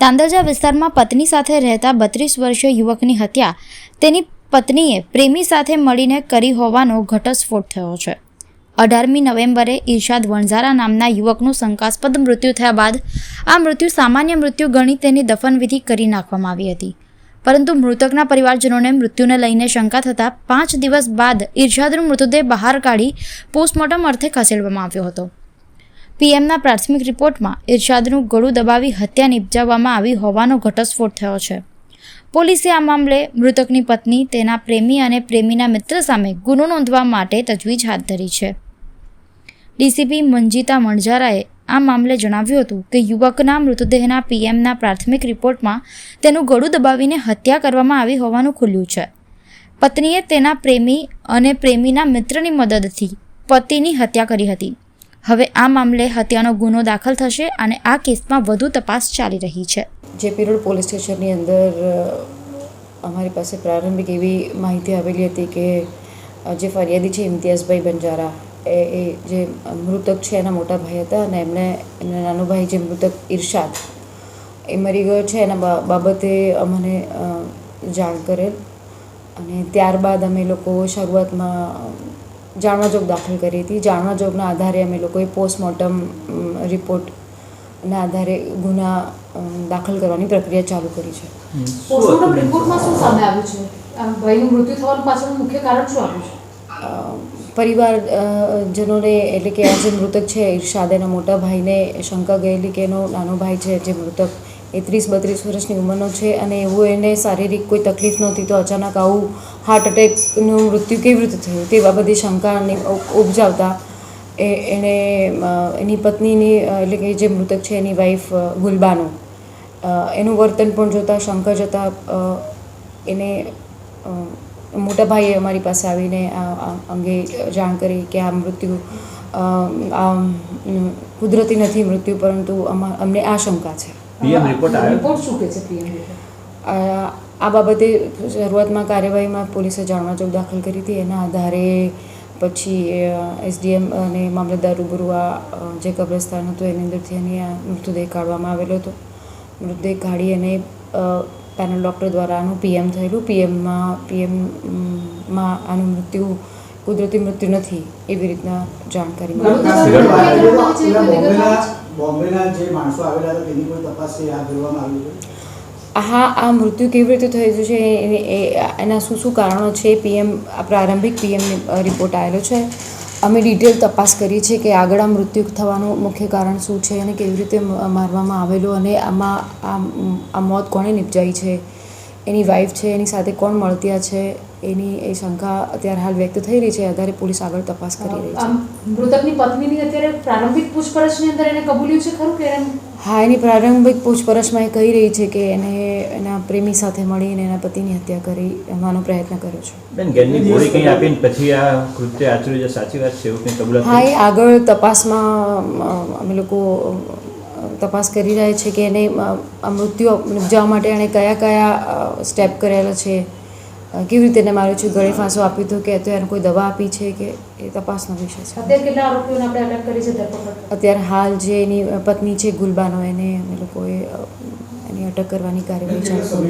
તાંદરજા વિસ્તારમાં પત્ની સાથે રહેતા બત્રીસ વર્ષીય યુવકની હત્યા. તેની પત્નીએ પ્રેમી સાથે મળીને કરી હોવાનો ઘટસ્ફોટ થયો છે. અઢારમી નવેમ્બરે ઈર્ષાદ વણઝારા નામના યુવકનું શંકાસ્પદ મૃત્યુ થયા બાદ આ મૃત્યુ સામાન્ય મૃત્યુ ગણી તેની દફનવિધિ કરી નાખવામાં આવી હતી. પરંતુ મૃતકના પરિવારજનોને મૃત્યુને લઈને શંકા થતાં પાંચ દિવસ બાદ ઈર્ષાદનો મૃતદેહ બહાર કાઢી પોસ્ટમોર્ટમ અર્થે ખસેડવામાં આવ્યો હતો. પીએમના પ્રાથમિક રિપોર્ટમાં ઇરશાદનું ગળું દબાવી હત્યા નિપજાવવામાં આવી હોવાનો ઘટસ્ફોટ થયો છે. પોલીસે આ મામલે મૃતકની પત્ની, તેના પ્રેમી અને પ્રેમીના મિત્ર સામે ગુનો નોંધવા માટે તજવીજ હાથ ધરી છે. ડીસીપી મંજીતા મણજારાએ આ મામલે જણાવ્યું હતું કે યુવકના મૃતદેહના પીએમના પ્રાથમિક રિપોર્ટમાં તેનું ગળું દબાવીને હત્યા કરવામાં આવી હોવાનું ખુલ્યું છે. પત્નીએ તેના પ્રેમી અને પ્રેમીના મિત્રની મદદથી પતિની હત્યા કરી હતી. હવે આ મામલે હત્યાનો ગુનો દાખલ થશે અને આ કેસમાં વધુ તપાસ ચાલી રહી છે. જે પિરોડ પોલીસ સ્ટેશનની અંદર અમારી પાસે પ્રારંભિક એવી માહિતી આવેલી હતી કે જે ફરિયાદી છે ઇમ્તિયાઝભાઈ બંજારા, એ એ જે મૃતક છે એના મોટા ભાઈ હતા અને એમણે એમના નાનો ભાઈ જે મૃતક ઇરશાદ એ મરી ગયો છે. એના બાબતે અમને જાણ કરેલ અને ત્યારબાદ અમે લોકો શરૂઆતમાં જાણવા જોગ દાખલ કરી હતી. જાણવા જોગના આધારે અમે લોકોએ પોસ્ટમોર્ટમ રિપોર્ટના આધારે ગુના દાખલ કરવાની પ્રક્રિયા ચાલુ કરી છે. પોસ્ટમોર્ટમ રિપોર્ટમાં શું સામે આવ્યું છે? ભાઈનું મૃત્યુ થવાનું પાછળનું મુખ્ય કારણ શું આવ્યું છે? પરિવાર જનોને એટલે કે આ જે મૃતક છે ઇરશાદ એના મોટા ભાઈને શંકા ગયેલી કે એનો નાનો ભાઈ છે જે મૃતક એ ત્રીસ બત્રીસ વર્ષની ઉંમરનો છે અને એવું એને શારીરિક કોઈ તકલીફ નહોતી તો અચાનક આવું હાર્ટ એટેકનું મૃત્યુ કેવી રીતે થયું તે બાબતે શંકાને ઉપજાવતા એ, એણે એની પત્નીની એટલે કે જે મૃતક છે એની વાઈફ ગુલબાનો. એનું વર્તન પણ જોતાં શંકા જતાં એને મોટા ભાઈએ અમારી પાસે આવીને આ અંગે જાણ કરી કે આ મૃત્યુ આ કુદરતી નથી મૃત્યુ પરંતુ અમા, અમને આ શંકા છે. પીએમ રિપોર્ટ આવ્યો? રિપોર્ટ શું કહે છે પીએમ રિપોર્ટ આ બાબતે શરૂઆતમાં કાર્યવાહીમાં પોલીસે જાણવા જોગ દાખલ કરી હતી. એના આધારે પછી એસડીએમ અને મામલતદાર રૂબરૂ આ જે કબ્રસ્તાન હતું એની અંદરથી એની આ મૃતદેહ કાઢવામાં આવેલો હતો. મૃતદેહ કાઢી અને પેનલ ડૉક્ટર દ્વારા આનું પીએમ થયેલું. પીએમમાં પીએમમાં આનું મૃત્યુ કુદરતી મૃત્યુ નથી એવી રીતના જાણકારી મળી. બોમ્બેના જે માણસો આવેલા હતા, તેની કોઈ તપાસ હાથ ધરવામાં આવી છે હા, આ મૃત્યુ કેવી રીતે થયું છે? એના શું શું કારણો છે? પીએમ પ્રારંભિક પીએમ રિપોર્ટ આવેલો છે. અમે ડિટેલ તપાસ કરી છે કે આગળ આ મૃત્યુ થવાનું મુખ્ય કારણ શું છે અને કેવી રીતે મારવામાં આવેલું અને આમાં આ મોત કોણે નિપજાઈ છે? એની વાઈફ છે એની સાથે કોણ મળતિયા છે એની એ શંકા અત્યારે હાલ વ્યક્ત થઈ રહી છે આધારે પોલીસ આગળ તપાસ કરી રહી છે. આમ મૃતકની પત્નીની અત્યારે પ્રારંભિક પૂછપરછની અંદર એને કબૂલ્યું છે ખરું કે એને હા એની પ્રારંભિક પૂછપરછમાં એ કહી રહી છે કે એને એના પ્રેમી સાથે મળીને એના પતિની હત્યા કરી એમાંનો પ્રયત્ન કર્યો છે. બેન ઘરની ગોળી કંઈ આપીને પછી આ કૃત્ય આચર્યું છે? સાચી વાત છે એવું કંઈ કબૂલાત હા એ આગળ તપાસમાં અમે લોકો તપાસ કરી રહ્યા છે કે એને આ મૃત્યુ નિપજાવવા માટે એણે કયા કયા સ્ટેપ કરેલા છે? કેવી રીતે એને માર્યું છે? ગળે ફાંસો આપ્યો હતો કે તો એને કોઈ દવા આપી છે કે એ તપાસનો વિષય છે? અત્યારે કેટલા આરોપીઓને આપણે અટક કરી છે ધરપકડ? અત્યારે હાલ જે એની પત્ની છે ગુલબાનો એને અમે લોકોએ એની અટક કરવાની કાર્યવાહી ચાલુ કરી છે.